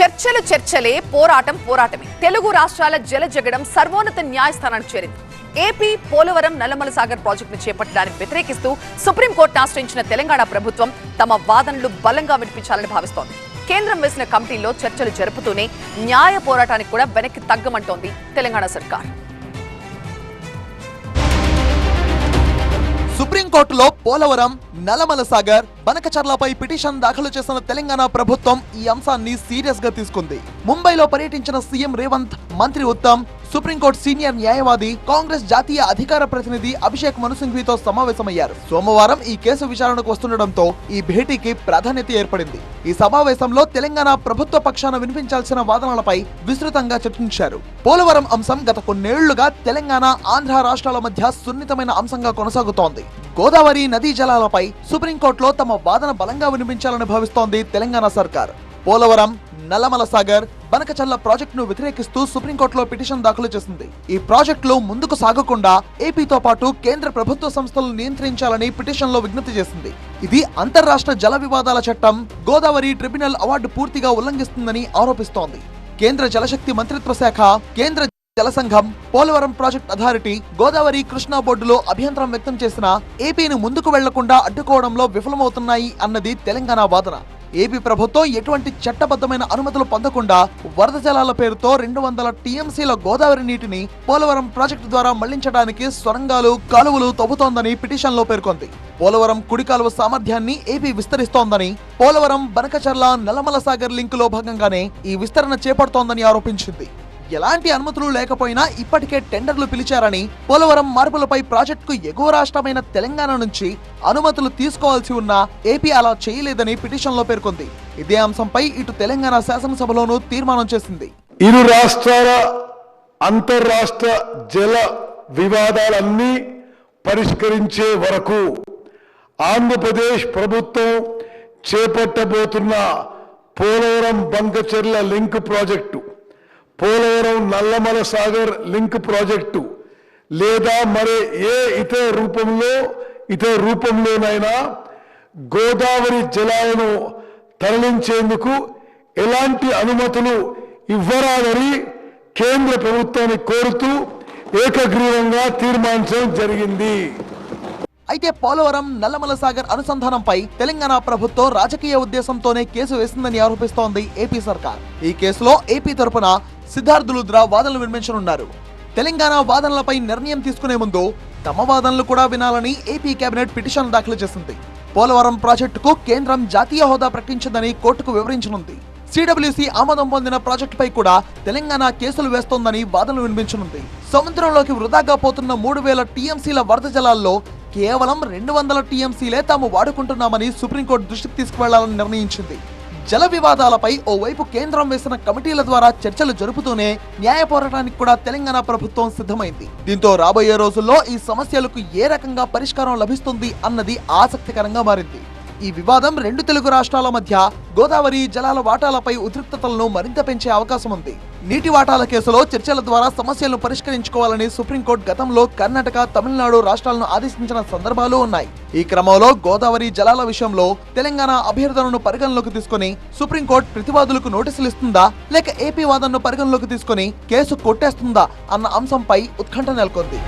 చర్చలు చర్చలే పోరాటం పోరాటమే. తెలుగు రాష్ట్రాల జల జగడం సర్వోన్నత న్యాయస్థానానికి చేరింది. ఏపీ పోలవరం నల్లమల సాగర్ ప్రాజెక్టును చేపట్టడానికి వ్యతిరేకిస్తూ సుప్రీంకోర్టు ఆశ్రయించిన తెలంగాణ ప్రభుత్వం తమ వాదనలు బలంగా వినిపించాలని భావిస్తోంది. కేంద్రం వేసిన కమిటీలో చర్చలు జరుపుతూనే న్యాయ పోరాటానికి కూడా వెనక్కి తగ్గమంటోంది తెలంగాణ సర్కార్. సుప్రీంకోర్టులో పోలవరం నల్లమల సాగర్ బనకచర్లపై పిటిషన్ దాఖలు చేసిన తెలంగాణ ప్రభుత్వం ఈ అంశాన్ని సీరియస్గా తీసుకుంది. ముంబైలో పర్యటించిన సీఎం రేవంత్ మంత్రి ఉత్తమ్ సుప్రీంకోర్టు సీనియర్ న్యాయవాది కాంగ్రెస్ జాతీయ అధికార ప్రతినిధి అభిషేక్ మనుసింఘ్వితో సమావేశమయ్యారు. సోమవారం ఈ కేసు విచారణకు వస్తుండటంతో ఈ భేటీకి ప్రాధాన్యత ఏర్పడింది. ఈ సమావేశంలో తెలంగాణ ప్రభుత్వ పక్షాన వినిపించాల్సిన వాదనలపై విస్తృతంగా చర్చించారు. పోలవరం అంశం గత కొన్నేళ్ళుగా తెలంగాణ ఆంధ్ర రాష్ట్రాల మధ్య సున్నితమైన అంశంగా కొనసాగుతోంది. గోదావరి నదీ జలాలపై సుప్రీంకోర్టులో తమ వాదన బలంగా వినిపించాలని భావిస్తోంది తెలంగాణ సర్కార్. పోలవరం నల్లమల సాగర్ బనకచల్ల ప్రాజెక్టును వ్యతిరేకిస్తూ సుప్రీంకోర్టులో పిటిషన్ దాఖలు చేసింది. ఈ ప్రాజెక్టులు ముందుకు సాగకుండా ఏపీతో పాటు కేంద్ర ప్రభుత్వ సంస్థలను నియంత్రించాలని పిటిషన్లో విజ్ఞప్తి చేసింది. ఇది అంతర్రాష్ట్ర జల వివాదాల చట్టం గోదావరి ట్రిబ్యునల్ అవార్డు పూర్తిగా ఉల్లంఘిస్తుందని ఆరోపిస్తోంది. కేంద్ర జలశక్తి మంత్రిత్వ శాఖ కేంద్ర జల సంఘం పోలవరం ప్రాజెక్ట్ అథారిటీ గోదావరి కృష్ణా బోర్డులో అభ్యంతరం వ్యక్తం చేసిన ఏపీని ముందుకు వెళ్ళకుండా అడ్డుకోవడంలో విఫలమవుతున్నాయి అన్నది తెలంగాణ వాదన. ఏపీ ప్రభుత్వం ఎటువంటి చట్టబద్ధమైన అనుమతులు పొందకుండా వరద జలాల పేరుతో రెండు వందల టీఎంసీల గోదావరి నీటిని పోలవరం ప్రాజెక్టు ద్వారా మళ్ళించడానికి సొరంగాలు కాలువలు తవ్వుతోందని పిటిషన్లో పేర్కొంది. పోలవరం కుడి కాలువ సామర్థ్యాన్ని ఏపీ విస్తరిస్తోందని పోలవరం బనకచర్ల నల్లమల సాగర్ లింకులో భాగంగానే ఈ విస్తరణ చేపడుతోందని ఆరోపించింది. ఎలాంటి అనుమతులు లేకపోయినా ఇప్పటికే టెండర్లు పిలిచారని పోలవరం మార్పులపై ప్రాజెక్టుకు ఎగువ రాష్ట్రమైన తెలంగాణ నుంచి అనుమతులు తీసుకోవాల్సి ఉన్నా ఏపీ అలా చేయలేదని పిటిషన్లో పేర్కొంది. ఇదే అంశంపై ఇటు తెలంగాణ శాసనసభలోనూ తీర్మానం చేసింది. ఇరు రాష్ట్రాల అంతర్రాష్ట్ర జల వివాదాలన్నీ పరిష్కరించే వరకు ఆంధ్రప్రదేశ్ ప్రభుత్వం చేపట్టబోతున్న Polavaram Banakacherla link project Polavaram Nallamala Sagar link project. లేదా మరి ఏ ఇతర రూపంలో ఇతర రూపంలోనైనా గోదావరి జలాలను తరలించేందుకు ఎలాంటి అనుమతులు ఇవ్వరాదని కేంద్ర ప్రభుత్వాన్ని కోరుతూ ఏకగ్రీవంగా తీర్మానించడం జరిగింది. అయితే పోలవరం నల్లమల సాగర్ అనుసంధానంపై తెలంగాణ ప్రభుత్వం రాజకీయ ఉద్దేశంతోనే కేసు వేసిందని ఆరోపిస్తోంది ఏపీ సర్కార్. ఈ కేసులో ఏపీ తరపున సిద్ధార్థ్ లుద్రా వాదనలు వినిపించనున్నారు. తెలంగాణ వాదనలపై నిర్ణయం తీసుకునే ముందు తమ వాదనలు కూడా వినాలని ఏపీ కేబినెట్ పిటిషన్ దాఖలు చేసింది. పోలవరం ప్రాజెక్టుకు కేంద్రం జాతీయ హోదా ప్రకటించిందని కోర్టుకు వివరించనుంది. సిడబ్ల్యూసీ ఆమోదం పొందిన ప్రాజెక్టుపై కూడా తెలంగాణ కేసులు వేస్తోందని వాదనలు వినిపించనుంది. సముద్రంలోకి వృధాగా పోతున్న మూడు వేల టీఎంసీల వరద జలాల్లో కేవలం రెండు వందల టీఎంసీలే తాము వాడుకుంటున్నామని సుప్రీంకోర్టు దృష్టికి తీసుకువెళ్ళాలని నిర్ణయించింది. జల వివాదాలపై ఓవైపు కేంద్రం వేసిన కమిటీల ద్వారా చర్చలు జరుపుతూనే న్యాయ పోరాటానికి కూడా తెలంగాణ ప్రభుత్వం సిద్ధమైంది. దీంతో రాబోయే రోజుల్లో ఈ సమస్యలకు ఏ రకంగా పరిష్కారం లభిస్తుంది అన్నది ఆసక్తికరంగా మారింది. ఈ వివాదం రెండు తెలుగు రాష్ట్రాల మధ్య గోదావరి జలాల వాటాలపై ఉద్రిక్తతలను మరింత పెంచే అవకాశం ఉంది. నీటి వాటాల కేసులో చర్చల ద్వారా సమస్యలను పరిష్కరించుకోవాలని సుప్రీంకోర్టు గతంలో కర్ణాటక తమిళనాడు రాష్ట్రాలను ఆదేశించిన సందర్భాలు ఉన్నాయి. ఈ క్రమంలో గోదావరి జలాల విషయంలో తెలంగాణ అభ్యర్థనను పరిగణలోకి తీసుకుని సుప్రీంకోర్టు ప్రతివాదులకు నోటీసులు ఇస్తుందా? లేక ఏపీ వాదనను పరిగణలోకి తీసుకుని కేసు కొట్టేస్తుందా? అన్న అంశంపై ఉత్కంఠ నెలకొంది.